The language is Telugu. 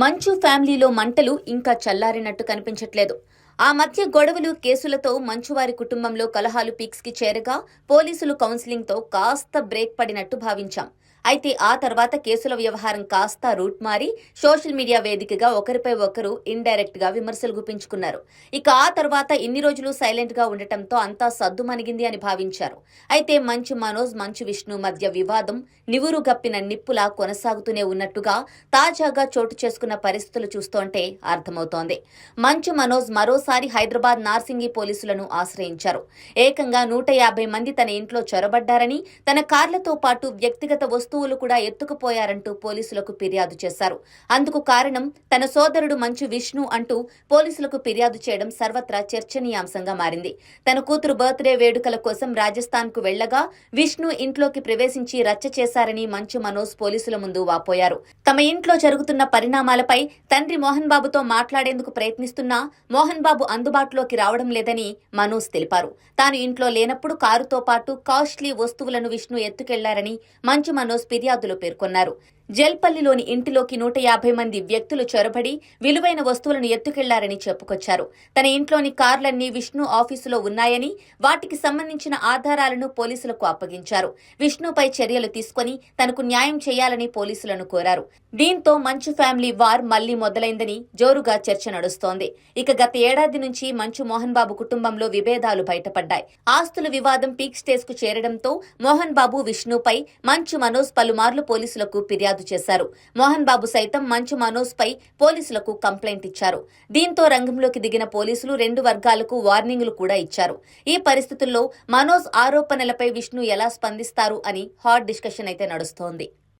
మంచు ఫ్యామిలీలో మంటలు ఇంకా చల్లారినట్టు కనిపించట్లేదు. ఆ మధ్య గొడవలు కేసులతో మంచువారి కుటుంబంలో కలహాలు పీక్స్కి చేరగా పోలీసులు కౌన్సిలింగ్తో కాస్త బ్రేక్ పడినట్టు భావించాం. అయితే ఆ తర్వాత కేసుల వ్యవహారం కాస్త రూట్ మారి సోషల్ మీడియా వేదికగా ఒకరిపై ఒకరు ఇండైరెక్ట్గా విమర్శలు గుప్పించుకున్నారు. ఇక ఆ తర్వాత ఇన్ని రోజులు సైలెంట్గా ఉండటంతో అంతా సద్దు మణిగింది అని భావించారు. అయితే మంచు మనోజ్ మంచు విష్ణు మధ్య వివాదం నివురు గప్పిన నిప్పులా కొనసాగుతూనే ఉన్నట్టుగా తాజాగా చోటు చేసుకున్న పరిస్థితులు చూస్తోంటే అర్థమవుతోంది. మంచు మనోజ్ మరోసారి హైదరాబాద్ నార్సింగి పోలీసులను ఆశ్రయించారు. ఏకంగా నూట యాభై మంది తన ఇంట్లో చొరబడ్డారని తన కార్లతో పాటు వ్యక్తిగత వస్తువులు కూడా ఎత్తుకుపోయారంటూ పోలీసులకు ఫిర్యాదు చేశారు. అందుకు కారణం తన సోదరుడు మంచు విష్ణు అంటూ పోలీసులకు ఫిర్యాదు చేయడం సర్వత్రా చర్చనీయాంశంగా మారింది. తన కూతురు బర్త్డే వేడుకల కోసం రాజస్థాన్కు వెళ్ళగా విష్ణు ఇంట్లోకి ప్రవేశించి రచ్చ చేశారని మంచు మనోజ్ పోలీసుల ముందు వాపోయారు. తమ ఇంట్లో జరుగుతున్న పరిణామాలపై తండ్రి మోహన్ బాబుతో మాట్లాడేందుకు ప్రయత్నిస్తున్నా మోహన్ బాబు అందుబాటులోకి రావడం లేదని మనోజ్ తెలిపారు. తాను ఇంట్లో లేనప్పుడు కారుతో పాటు కాస్ట్లీ వస్తువులను విష్ణు ఎత్తుకెళ్ళారని మంచు మనోజ్ ఫిర్యాదులో పేర్కొన్నారు. జల్పల్లిలోని ఇంటిలోకి నూట యాభై మంది వ్యక్తులు చొరబడి విలువైన వస్తువులను ఎత్తుకెళ్ళారని చెప్పుకొచ్చారు. తన ఇంట్లోని కార్లన్నీ విష్ణు ఆఫీసులో ఉన్నాయని వాటికి సంబంధించిన ఆధారాలను పోలీసులకు అప్పగించారు. విష్ణుపై చర్యలు తీసుకుని తనకు న్యాయం చేయాలని పోలీసులను కోరారు. దీంతో మంచు ఫ్యామిలీ వార్ మళ్ళీ మొదలైందని జోరుగా చర్చ నడుస్తోంది. ఇక గత ఏడాది నుంచి మంచు మోహన్ బాబు కుటుంబంలో విభేదాలు బయటపడ్డాయి. ఆస్తుల వివాదం పీక్ స్టేజ్కు చేరడంతో మోహన్ బాబు విష్ణుపై మంచు మనోజ్ పలుమార్లు పోలీసులకు ఫిర్యాదు ఫిర్యాదు చేశారు. మోహన్ బాబు సైతం మంచు మనోజ్ పై పోలీసులకు కంప్లైంట్ ఇచ్చారు. దీంతో రంగంలోకి దిగిన పోలీసులు రెండు వర్గాలకు వార్నింగ్లు కూడా ఇచ్చారు. ఈ పరిస్థితుల్లో మనోజ్ ఆరోపణలపై విష్ణు ఎలా స్పందిస్తారు అని హాట్ డిస్కషన్ అయితే నడుస్తోంది.